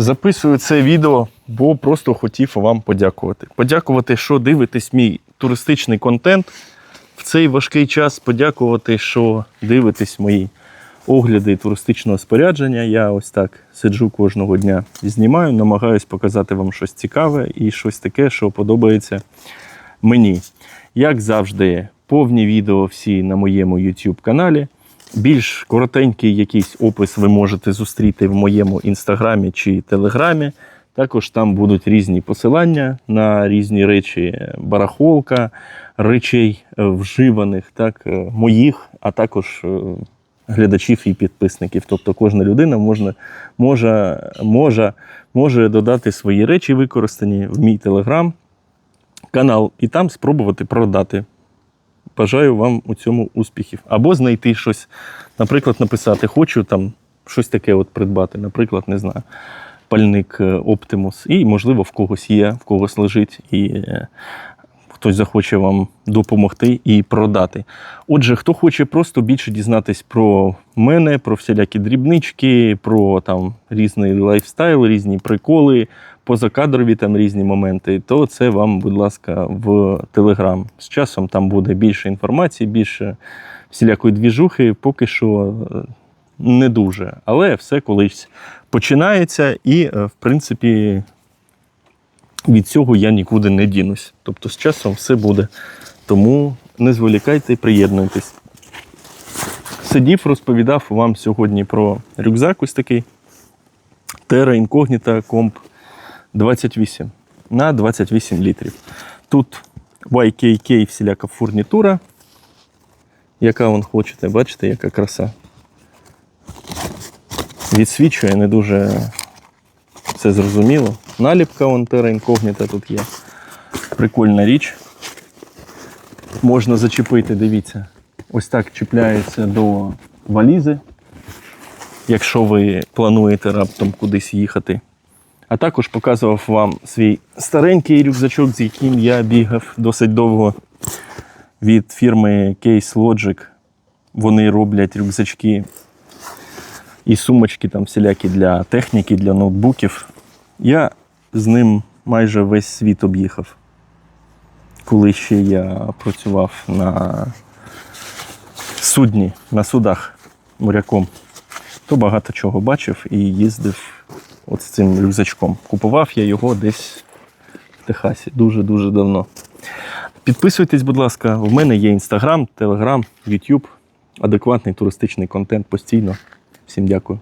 Записую це відео, бо просто хотів вам подякувати. Подякувати, що дивитесь мій туристичний контент в цей важкий час. Подякувати, що дивитесь мої огляди туристичного спорядження. Я ось так сиджу кожного дня, знімаю, намагаюсь показати вам щось цікаве і щось таке, що подобається мені. Як завжди, повні відео всі на моєму YouTube каналі. Більш коротенький якийсь опис ви можете зустріти в моєму інстаграмі чи телеграмі. Також там будуть різні посилання на різні речі, барахолка речей е, вживаних, так, е, моїх, а також е, глядачів і підписників. Тобто кожна людина можна, може, може, може додати свої речі, використані в мій телеграм канал, і там спробувати продати. Бажаю вам у цьому успіхів. Або знайти щось, наприклад, написати, хочу там щось таке от придбати, наприклад, не знаю, пальник е, Optimus. І, можливо, в когось є, в когось лежить, і е, хтось захоче вам допомогти і продати. Отже, хто хоче просто більше дізнатись про мене, про всілякі дрібнички, про там різний лайфстайл, різні приколи, позакадрові там різні моменти, то це вам, будь ласка, в Телеграм. З часом там буде більше інформації, більше всілякої двіжухи, поки що е, не дуже. Але все колись починається, і, е, в принципі, від цього я нікуди не дінусь. Тобто з часом все буде. Тому не зволікайте, приєднуйтесь. Сидів, розповідав вам сьогодні про рюкзак ось такий. Terra Incognita Comp 28 на 28 літрів. Тут YKK всіляка фурнітура. Яка вон хочете, бачите, яка краса. Відсвічує не дуже все зрозуміло. Наліпка вон Terra Incognita тут є. Прикольна річ. Можна зачепити, дивіться. Ось так чіпляється до валізи, якщо ви плануєте раптом кудись їхати. А також показував вам свій старенький рюкзачок, з яким я бігав досить довго від фірми Case Logic. Вони роблять рюкзачки і сумочки там всілякі для техніки, для ноутбуків. Я з ним майже весь світ об'їхав. Коли ще я працював на судні, на судах моряком, то багато чого бачив і їздив от з цим рюкзачком. Купував я його десь в Техасі дуже-дуже давно. Підписуйтесь, будь ласка, в мене є інстаграм, телеграм, Ютуб, адекватний туристичний контент постійно. Всім дякую.